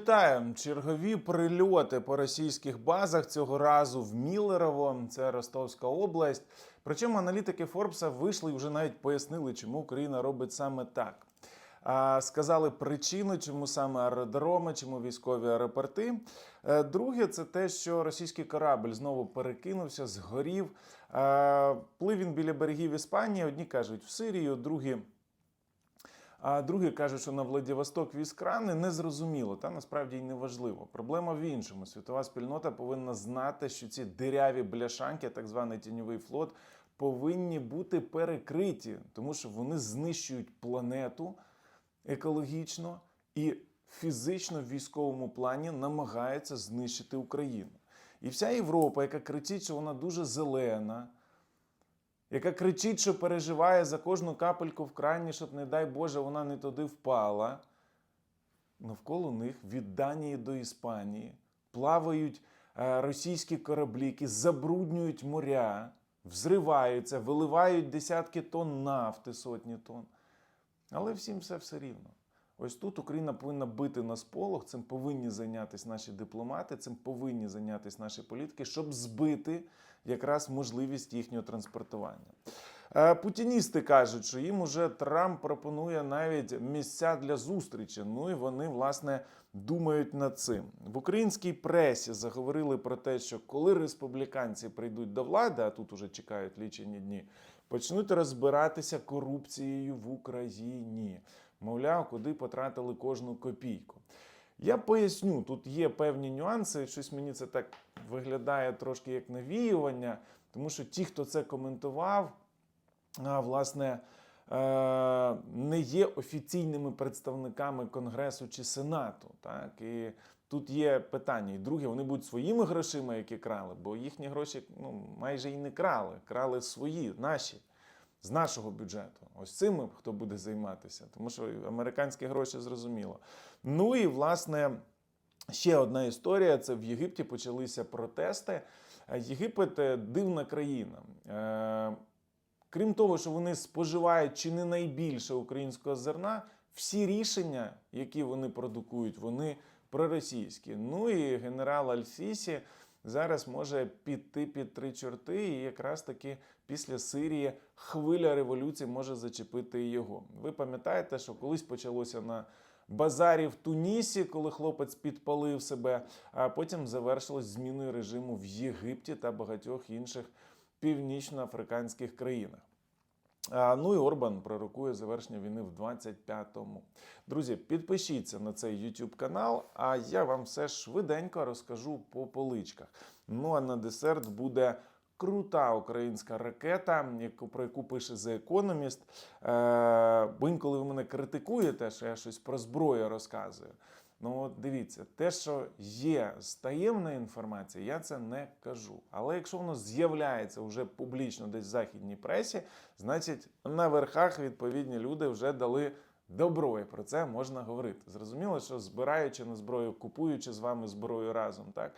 Вітаю! Чергові прильоти по російських базах цього разу в Мілерово, це Ростовська область. Причому аналітики Форбса вийшли і вже навіть пояснили, чому Україна робить саме так. Сказали причину, чому саме аеродроми, чому військові аеропорти. Е, Друге, це те, що російський корабль знову перекинувся, згорів. Е, Плив він біля берегів Іспанії. Одні кажуть в Сирію, другі а другі кажуть, що на Владивосток віз крани незрозуміло, та насправді й не важливо. Проблема в іншому. Світова спільнота повинна знати, що ці диряві бляшанки, так званий тіньовий флот, повинні бути перекриті, тому що вони знищують планету екологічно і фізично в військовому плані намагаються знищити Україну. І вся Європа, яка кричить, що вона дуже зелена яка кричить, що переживає за кожну капельку в крані, щоб, не дай Боже, вона не туди впала. Навколо них від Данії до Іспанії плавають е, російські кораблі, які забруднюють моря, взриваються, виливають десятки тонн нафти, сотні тонн. Але всім все все рівно. Ось тут Україна повинна бити на сполох, цим повинні зайнятися наші дипломати, цим повинні зайнятися наші політики, щоб збити якраз можливість їхнього транспортування. Е, Путіністи кажуть, що їм уже Трамп пропонує навіть місця для зустрічі. Ну і вони власне думають над цим. В українській пресі заговорили про те, що коли республіканці прийдуть до влади, а тут уже чекають лічені дні, почнуть розбиратися корупцією в Україні. Мовляв, куди потратили кожну копійку. Я поясню, тут є певні нюанси. Щось мені це так виглядає трошки як навіювання, тому що ті, хто це коментував, власне, е, не є офіційними представниками Конгресу чи Сенату. Так? І тут є питання. І друге, вони будуть своїми грошима, які крали, бо їхні гроші ну, майже і не крали, крали свої, наші. З нашого бюджету, ось цим хто буде займатися, тому що американські гроші зрозуміло. Ну і власне ще одна історія: це в Єгипті почалися протести. Е, Єгипет е, дивна країна. Е, Крім того, що вони споживають чи не найбільше українського зерна, всі рішення, які вони продукують, вони проросійські. Ну і генерал Аль-Сісі зараз може піти під три чорти, і якраз таки після Сирії хвиля революції може зачепити і його. Ви пам'ятаєте, що колись почалося на базарі в Тунісі, коли хлопець підпалив себе, а потім завершилось зміною режиму в Єгипті та багатьох інших північноафриканських країнах. Ну і Орбан пророкує завершення війни в 25-му. Друзі, підпишіться на цей YouTube канал, а я вам все швиденько розкажу по поличках. Ну а на десерт буде. Крута українська ракета, яку про яку пише The Economist. Е, бо інколи ви мене критикуєте, що я щось про зброю розказую. Ну, от дивіться, те, що є з таємної інформації, я це не кажу. Але якщо воно з'являється вже публічно десь в західній пресі, значить на верхах відповідні люди вже дали добро, і про це можна говорити. Зрозуміло, що збираючи на зброю, купуючи з вами зброю разом, так.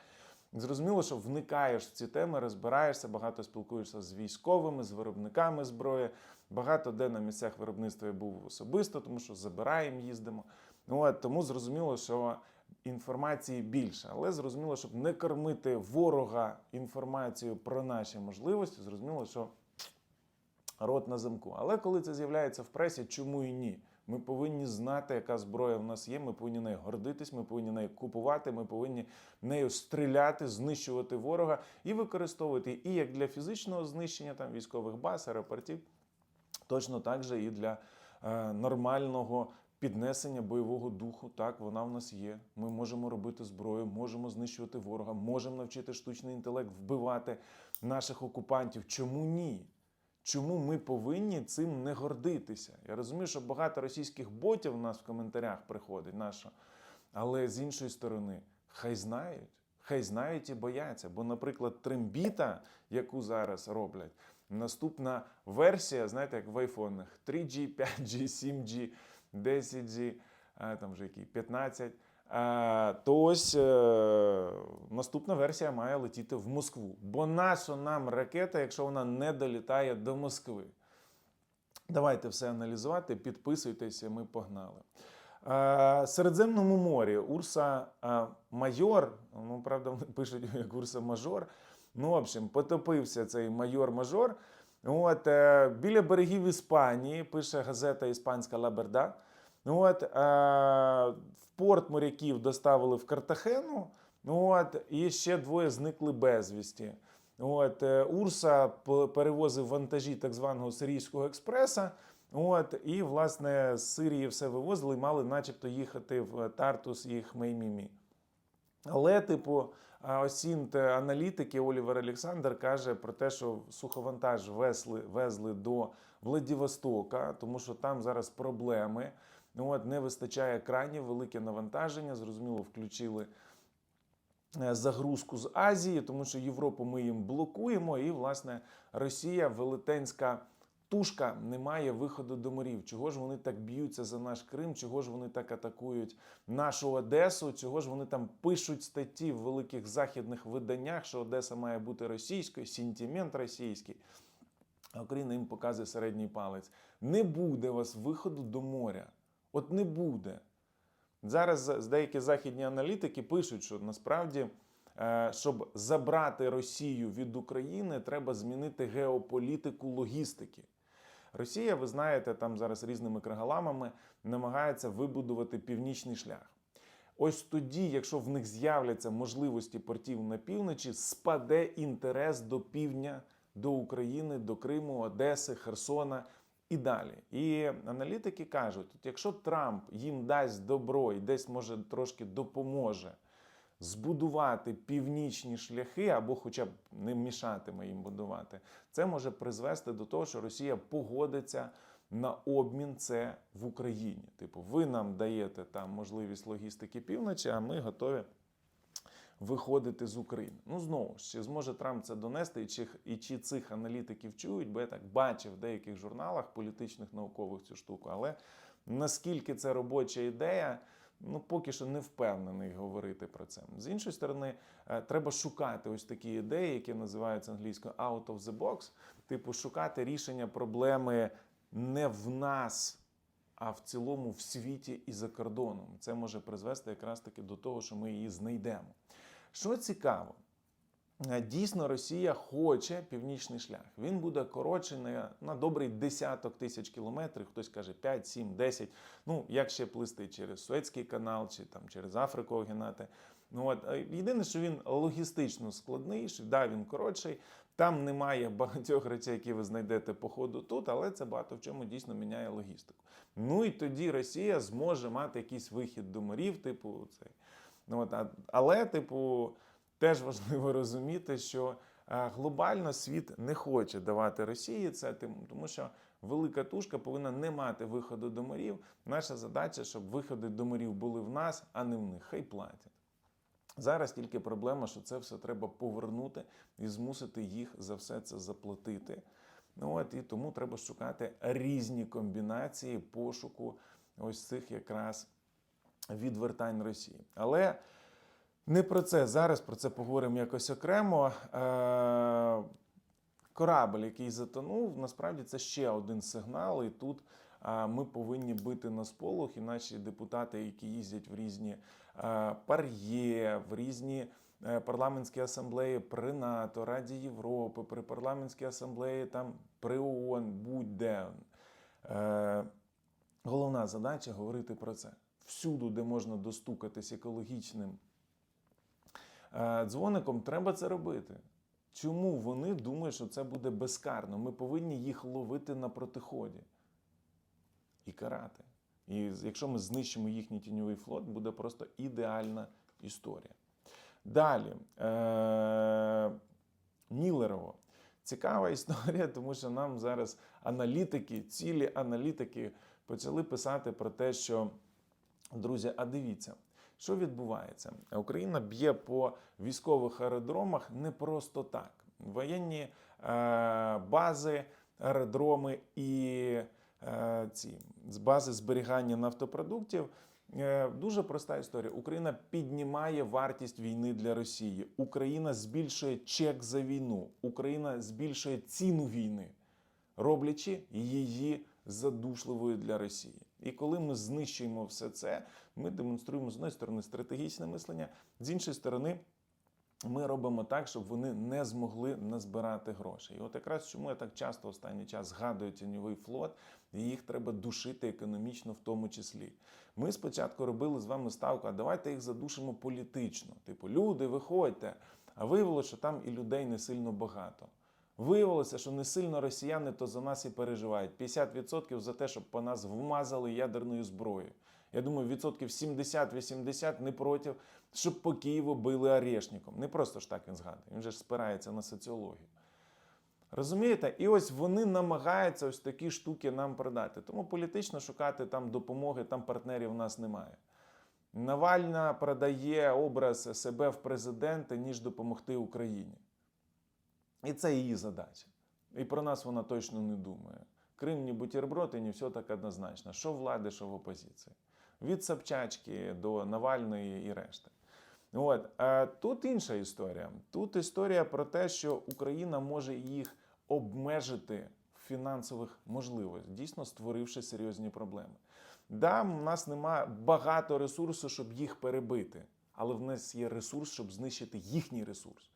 Зрозуміло, що вникаєш в ці теми, розбираєшся, багато спілкуєшся з військовими, з виробниками зброї. Багато де на місцях виробництва я був особисто, тому що забираємо, їздимо. Ну, от, тому зрозуміло, що інформації більше, але зрозуміло, щоб не кормити ворога інформацією про наші можливості, зрозуміло, що рот на замку. Але коли це з'являється в пресі, чому і ні? Ми повинні знати, яка зброя в нас є. Ми повинні нею гордитись, ми повинні нею купувати, ми повинні нею стріляти, знищувати ворога і використовувати і як для фізичного знищення там військових баз, аеропортів, точно так же і для е, нормального піднесення бойового духу. Так, вона в нас є. Ми можемо робити зброю, можемо знищувати ворога, можемо навчити штучний інтелект вбивати наших окупантів. Чому ні? Чому ми повинні цим не гордитися? Я розумію, що багато російських ботів у нас в коментарях приходить, наша. але з іншої сторони, хай знають, хай знають і бояться. Бо, наприклад, трембіта, яку зараз роблять, наступна версія, знаєте, як в айфонах 3G, 5G, 7G, 10G, а, там вже який 15. А, то ось е, наступна версія має летіти в Москву. Бо наша нам ракета, якщо вона не долітає до Москви. Давайте все аналізувати, підписуйтеся, ми погнали. Е, Середземному морі Урса е, Майор, ну правда, вони пишуть як Урса Мажор. Ну, в общем, потопився цей майор-мажор. От, е, біля берегів Іспанії пише газета Іспанська Лаберда. От, е, в порт моряків доставили в Картахену. От, і ще двоє зникли безвісті. От, е, Урса перевозив вантажі так званого Сирійського експреса. От, і, власне, з Сирії все вивозили і мали начебто їхати в Тартус і Хмеймімі. Але, типу, осінт аналітики Олівер Олександр каже про те, що суховантаж везли, везли до Владивостока, тому що там зараз проблеми. Ну, От, не вистачає кранів, велике навантаження. Зрозуміло, включили е, загрузку з Азії, тому що Європу ми їм блокуємо, і, власне, Росія велетенська. Тушка не має виходу до морів. Чого ж вони так б'ються за наш Крим? Чого ж вони так атакують нашу Одесу? Чого ж вони там пишуть статті в великих західних виданнях, що Одеса має бути російською, сентимент російський. А Україна їм показує середній палець. Не буде у вас виходу до моря. От не буде. Зараз деякі західні аналітики пишуть, що насправді, е, щоб забрати Росію від України, треба змінити геополітику логістики. Росія, ви знаєте, там зараз різними кригаламами намагається вибудувати північний шлях. Ось тоді, якщо в них з'являться можливості портів на півночі, спаде інтерес до півдня, до України, до Криму, Одеси, Херсона і далі. І аналітики кажуть, от якщо Трамп їм дасть добро і десь може трошки допоможе збудувати північні шляхи або хоча б не мішатиме їм будувати, це може призвести до того, що Росія погодиться на обмін це в Україні. Типу, ви нам даєте там можливість логістики півночі, а ми готові виходити з України. Ну знову ж чи зможе Трамп це донести, і чи, і чи цих аналітиків чують, бо я так бачив в деяких журналах політичних наукових цю штуку. Але наскільки це робоча ідея, ну поки що не впевнений говорити про це. З іншої сторони, е, треба шукати ось такі ідеї, які називаються англійською out of the box, типу шукати рішення проблеми не в нас. А в цілому в світі і за кордоном це може призвести якраз таки до того, що ми її знайдемо. Що цікаво, е, дійсно Росія хоче північний шлях. Він буде коротший на, на добрий десяток тисяч кілометрів. Хтось каже 5, 7, 10. Ну як ще плисти через Суецький канал чи там через Африку огинати. Ну от е, єдине, що він логістично складний, да, він коротший. Там немає багатьох речей, які ви знайдете по ходу тут, але це багато в чому дійсно міняє логістику. Ну і тоді Росія зможе мати якийсь вихід до морів, типу цей. Ну, от, але, типу, теж важливо розуміти, що е, глобально світ не хоче давати Росії це, тому що велика тушка повинна не мати виходу до морів. Наша задача, щоб виходи до морів були в нас, а не в них. Хай платять. Зараз тільки проблема, що це все треба повернути і змусити їх за все це заплатити. Ну от і тому треба шукати різні комбінації пошуку ось цих якраз відвертань Росії. Але не про це зараз, про це поговоримо якось окремо. Е, Корабль, який затонув, насправді це ще один сигнал, і тут а, ми повинні бити на сполох, і наші депутати, які їздять в різні а, пар'є, в різні е, парламентські асамблеї при НАТО, Раді Європи, при парламентській асамблеї там при ООН, будь-де. Е, головна задача говорити про це. Всюду, де можна достукатись екологічним е, дзвоником, треба це робити. Чому вони думають, що це буде безкарно? Ми повинні їх ловити на протиході і карати. І якщо ми знищимо їхній тіньовий флот, буде просто ідеальна історія. Далі. Е- Міллерово. Цікава історія, тому що нам зараз аналітики, цілі аналітики почали писати про те, що, друзі, а дивіться, що відбувається? Україна б'є по військових аеродромах не просто так. Воєнні е, бази, аеродроми і е, ці бази зберігання нафтопродуктів. Е, Дуже проста історія. Україна піднімає вартість війни для Росії. Україна збільшує чек за війну. Україна збільшує ціну війни, роблячи її задушливою для Росії. І коли ми знищуємо все це, ми демонструємо з однієї сторони стратегічне мислення, з іншої сторони. Ми робимо так, щоб вони не змогли назбирати грошей. І от якраз чому я так часто останній час згадую тіньовий флот, і їх треба душити економічно в тому числі. Ми спочатку робили з вами ставку, а давайте їх задушимо політично. Типу, люди, виходьте. А виявилося, що там і людей не сильно багато. Виявилося, що не сильно росіяни то за нас і переживають. 50% за те, щоб по нас вмазали ядерною зброєю. Я думаю, відсотків 70-80 не проти, щоб по Києву били арешником. Не просто ж так він згадує, він же ж спирається на соціологію. Розумієте? І ось вони намагаються ось такі штуки нам продати. Тому політично шукати там допомоги, там партнерів у нас немає. Навальна продає образ себе в президенти, ніж допомогти Україні. І це її задача. І про нас вона точно не думає. Крим не бутерброд і не все так однозначно. Що влади, що в опозиції. Від Собчачки до Навальної і решти. От. А тут інша історія. Тут історія про те, що Україна може їх обмежити в фінансових можливостях, дійсно створивши серйозні проблеми. Да, у нас нема багато ресурсу, щоб їх перебити, але в нас є ресурс, щоб знищити їхній ресурс.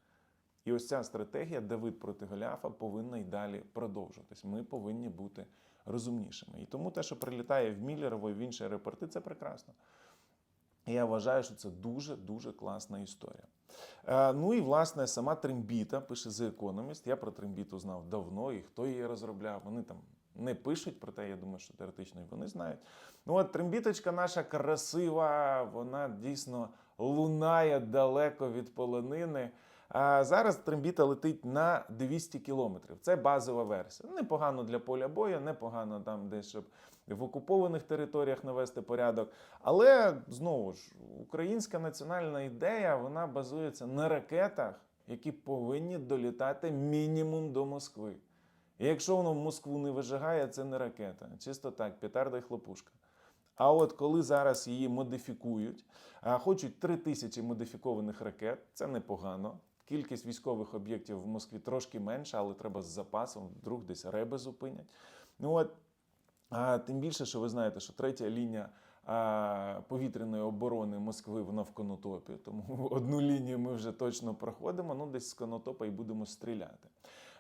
І ось ця стратегія Давид проти Голіафа повинна й далі продовжуватись. Ми повинні бути розумнішими. І тому те, що прилітає в Міллерово і в інші аеропорти, це прекрасно. Я вважаю, що це дуже дуже класна історія. Е, ну і власне сама Трембіта пише The Economist. Я про Трембіту знав давно, і хто її розробляв. Вони там не пишуть, проте я думаю, що теоретично і вони знають. Ну от Трембіточка наша красива, вона дійсно лунає далеко від полонини. А зараз трембіта летить на 200 кілометрів. Це базова версія. Непогано для поля бою, непогано там десь, щоб в окупованих територіях навести порядок. Але знову ж, українська національна ідея вона базується на ракетах, які повинні долітати мінімум до Москви. І якщо воно в Москву не вижигає, це не ракета. Чисто так, петарда і хлопушка. А от коли зараз її модифікують, хочуть 3 тисячі модифікованих ракет, це непогано. Кількість військових об'єктів в Москві трошки менша, але треба з запасом, вдруг десь реби зупинять. Ну от, а, тим більше, що ви знаєте, що третя лінія а, повітряної оборони Москви вона в конотопі. Тому одну лінію ми вже точно проходимо. Ну, десь з конотопа і будемо стріляти.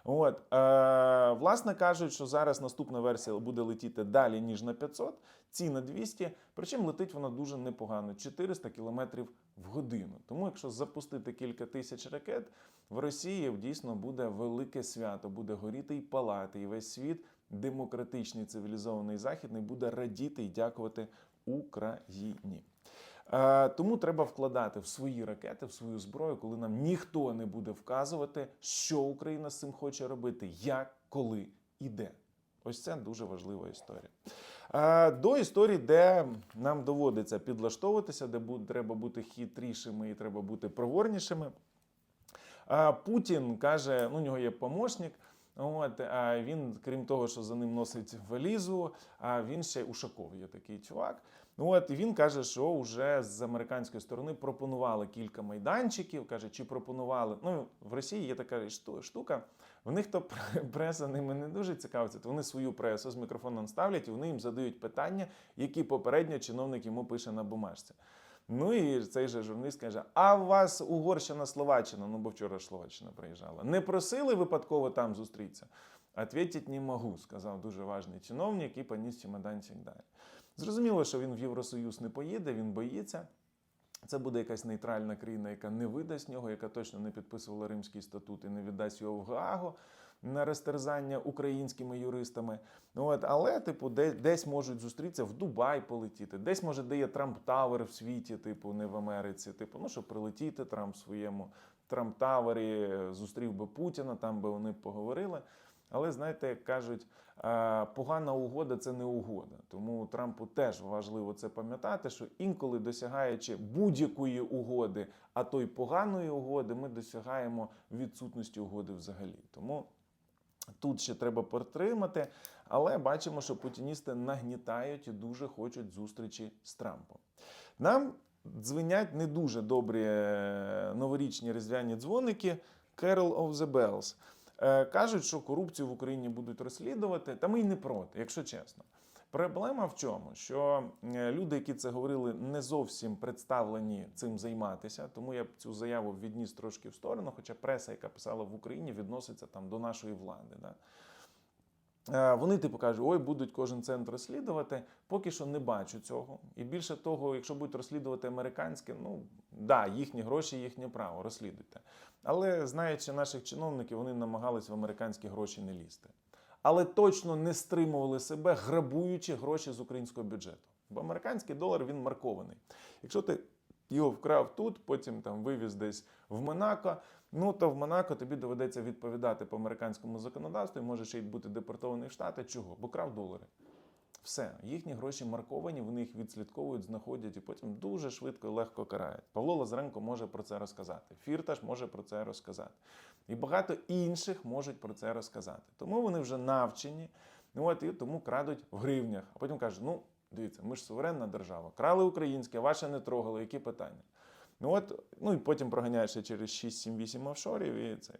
От, е, власне кажуть, що зараз наступна версія буде летіти далі, ніж на 500, ці на 200, причому летить вона дуже непогано 400 км в годину. Тому, якщо запустити кілька тисяч ракет, в Росії дійсно буде велике свято, буде горіти і палати, і весь світ, демократичний цивілізований західний, буде радіти і дякувати Україні. Е, Тому треба вкладати в свої ракети, в свою зброю, коли нам ніхто не буде вказувати, що Україна з цим хоче робити, як, коли і де. Ось це дуже важлива історія. Е, До історії, де нам доводиться підлаштовуватися, де треба бути хитрішими і треба бути проворнішими. Путін каже, ну, у нього є помощник. От, а він, крім того, що за ним носить валізу, а він ще Ушаков є такий чувак. Ну от він каже, що вже з американської сторони пропонували кілька майданчиків. Каже, чи пропонували. Ну в Росії є така шту- штука. В них то преса ними не дуже цікавиться. То вони свою пресу з мікрофоном ставлять і вони їм задають питання, які попередньо чиновник йому пише на бумажці. Ну і цей же журналіст каже: А у вас Угорщина, Словаччина, ну бо вчора Словаччина приїжджала. Не просили випадково там зустрітися? Ответить не можу, сказав дуже важний чиновник і поніс чемоданчик далі. Зрозуміло, що він в Євросоюз не поїде, він боїться. Це буде якась нейтральна країна, яка не видасть нього, яка точно не підписувала Римський статут і не віддасть його в Гаагу на розтерзання українськими юристами. От, але, типу, де, десь можуть зустрітися в Дубай полетіти, десь може де є Трамп Тавер в світі, типу, не в Америці. Типу, ну щоб прилетіти Трамп в своєму Трамп Тавері, зустрів би Путіна, там би вони поговорили. Але знаєте, як кажуть, е, погана угода це не угода. Тому Трампу теж важливо це пам'ятати, що інколи досягаючи будь-якої угоди, а то й поганої угоди, ми досягаємо відсутності угоди взагалі. Тому тут ще треба підтримати, але бачимо, що путіністи нагнітають і дуже хочуть зустрічі з Трампом. Нам дзвенять не дуже добрі е, новорічні різдвяні дзвоники Carol of the Bells. Е, Кажуть, що корупцію в Україні будуть розслідувати, та ми й не проти, якщо чесно. Проблема в чому? Що е, люди, які це говорили, не зовсім представлені цим займатися. Тому я б цю заяву відніс трошки в сторону. Хоча преса, яка писала в Україні, відноситься там до нашої влади. Да? Е, Вони типу кажуть, ой, будуть кожен центр розслідувати. Поки що не бачу цього. І більше того, якщо будуть розслідувати американське, ну да, їхні гроші, їхнє право, розслідуйте. Але знаючи наших чиновників, вони намагались в американські гроші не лізти. Але точно не стримували себе, грабуючи гроші з українського бюджету. Бо американський долар він маркований. Якщо ти його вкрав тут, потім там вивіз десь в Монако. Ну то в Монако тобі доведеться відповідати по американському законодавству, і може ще й бути депортований в Штати. Чого? Бо крав долари. Все, їхні гроші марковані, вони їх відслідковують, знаходять і потім дуже швидко і легко карають. Павло Лазаренко може про це розказати. Фірташ може про це розказати. І багато інших можуть про це розказати. Тому вони вже навчені. Ну от і тому крадуть в гривнях. А потім кажуть: ну дивіться, ми ж суверенна держава, крали українське, ваше не трогали. Які питання? Ну от, ну і потім проганяєш ще через 6-7-8 офшорів і це.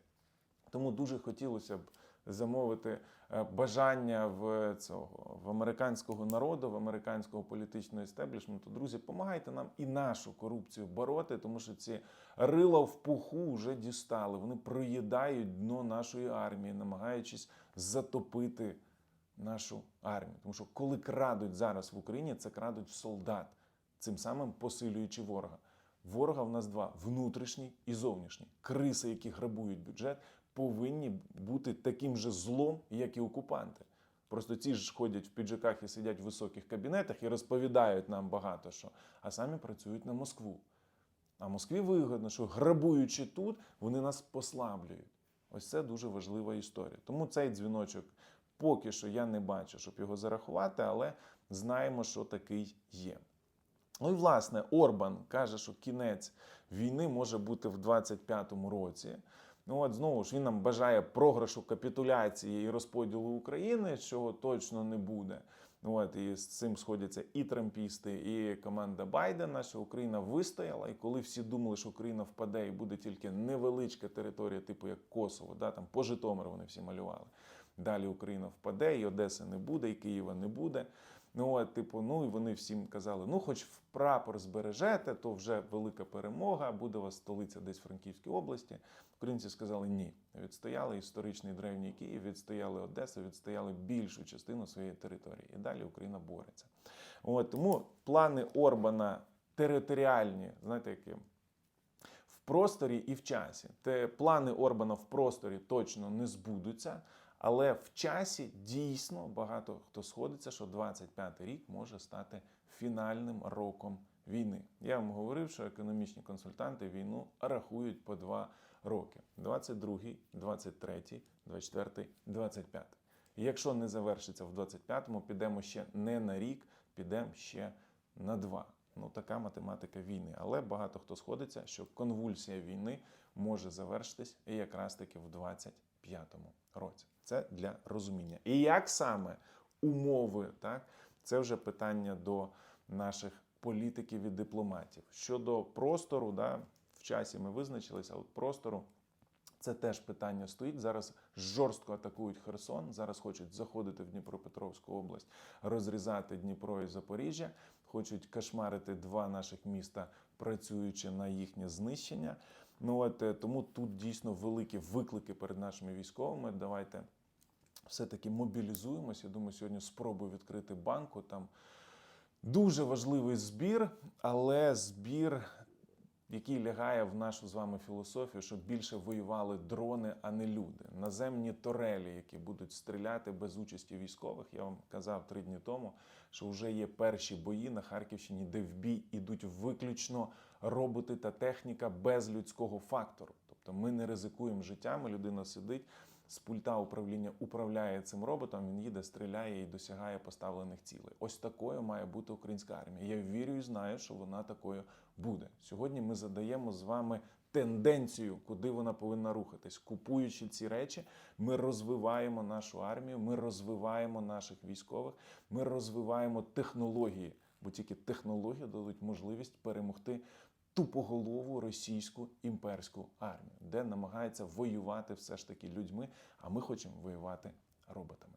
Тому дуже хотілося б замовити е, бажання в цього в американського народу, в американського політичного істеблішменту. Друзі, допомагайте нам і нашу корупцію бороти, тому що ці рила в пуху вже дістали. Вони проїдають дно нашої армії, намагаючись затопити нашу армію. Тому що коли крадуть зараз в Україні, це крадуть солдат, цим самим посилюючи ворога. Ворога в нас два: внутрішній і зовнішній. Криси, які грабують бюджет, повинні бути таким же злом, як і окупанти. Просто ці ж ходять в піджаках і сидять в високих кабінетах і розповідають нам багато що, а самі працюють на Москву. А Москві вигодно, що грабуючи тут, вони нас послаблюють. Ось це дуже важлива історія. Тому цей дзвіночок поки що я не бачу, щоб його зарахувати, але знаємо, що такий є. Ну і власне Орбан каже, що кінець війни може бути в 25-му році. Ну от знову ж він нам бажає програшу капітуляції і розподілу України, чого точно не буде. Ну От і з цим сходяться і трампісти, і команда Байдена, що Україна вистояла. І коли всі думали, що Україна впаде і буде тільки невеличка територія, типу як Косово, да, там по Житомиру вони всі малювали. Далі Україна впаде, і Одеси не буде, і Києва не буде. Ну, от, типу, ну і вони всім казали: ну, хоч в прапор збережете, то вже велика перемога, буде у вас столиця десь в Франківській області. Українці сказали ні. Відстояли історичний древній Київ, відстояли Одесу, відстояли більшу частину своєї території. І далі Україна бореться. От, тому плани Орбана територіальні, знаєте, які в просторі і в часі. Те плани Орбана в просторі точно не збудуться. Але в часі дійсно багато хто сходиться, що 25-й рік може стати фінальним роком війни. Я вам говорив, що економічні консультанти війну рахують по два роки: 22-й, 23-й, 24-й, 25-й. І якщо не завершиться в 25-му, підемо ще не на рік, підемо ще на два. Ну, така математика війни. Але багато хто сходиться, що конвульсія війни може завершитись якраз таки в 25-му році. Це для розуміння. І як саме умови, так, це вже питання до наших політиків і дипломатів. Щодо простору, да, в часі ми визначилися, от простору. Це теж питання стоїть. Зараз жорстко атакують Херсон. Зараз хочуть заходити в Дніпропетровську область, розрізати Дніпро і Запоріжжя. Хочуть кошмарити два наших міста, працюючи на їхнє знищення. Ну от е, тому тут дійсно великі виклики перед нашими військовими. Давайте все-таки мобілізуємося. Я думаю, сьогодні спробую відкрити банку. Там дуже важливий збір, але збір який лягає в нашу з вами філософію, щоб більше воювали дрони, а не люди. Наземні торелі, які будуть стріляти без участі військових. Я вам казав три дні тому, що вже є перші бої на Харківщині, де в бій ідуть виключно роботи та техніка без людського фактору. Тобто ми не ризикуємо життями, людина сидить. З пульта управління управляє цим роботом, він їде, стріляє і досягає поставлених цілей. Ось такою має бути українська армія. Я вірю і знаю, що вона такою буде. Сьогодні ми задаємо з вами тенденцію, куди вона повинна рухатись. Купуючи ці речі, ми розвиваємо нашу армію, ми розвиваємо наших військових, ми розвиваємо технології, бо тільки технології дадуть можливість перемогти тупоголову російську імперську армію, де намагається воювати все ж таки людьми, а ми хочемо воювати роботами.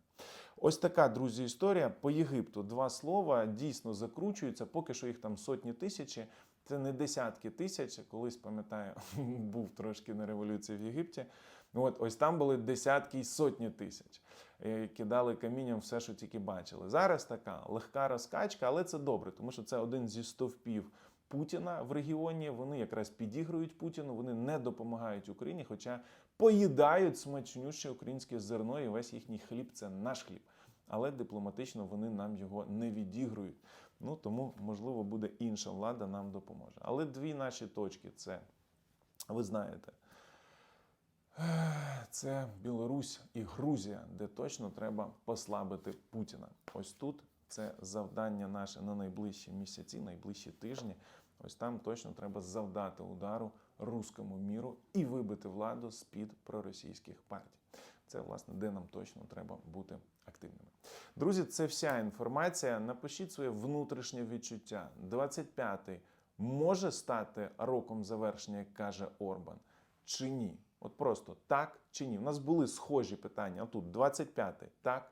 Ось така, друзі, історія. По Єгипту два слова дійсно закручуються, поки що їх там сотні тисячі. Це не десятки тисяч. Колись пам'ятаю, був трошки на революції в Єгипті. От ось там були десятки і сотні тисяч. Е, Кидали камінням все, що тільки бачили. Зараз така легка розкачка, але це добре, тому що це один зі стовпів Путіна в регіоні. Вони якраз підігрують Путіну, вони не допомагають Україні, хоча поїдають смачнюще українське зерно, і весь їхній хліб це наш хліб. Але дипломатично вони нам його не відігрують. Ну тому, можливо, буде інша влада нам допоможе. Але дві наші точки це, ви знаєте, це Білорусь і Грузія, де точно треба послабити Путіна. Ось тут це завдання наше на найближчі місяці, найближчі тижні. Ось там точно треба завдати удару руському міру і вибити владу з під проросійських партій. Це власне де нам точно треба бути активними. Друзі, це вся інформація. Напишіть своє внутрішнє відчуття. 25-й може стати роком завершення, як каже Орбан, чи ні? От просто так чи ні. У нас були схожі питання. А тут 25-й, так.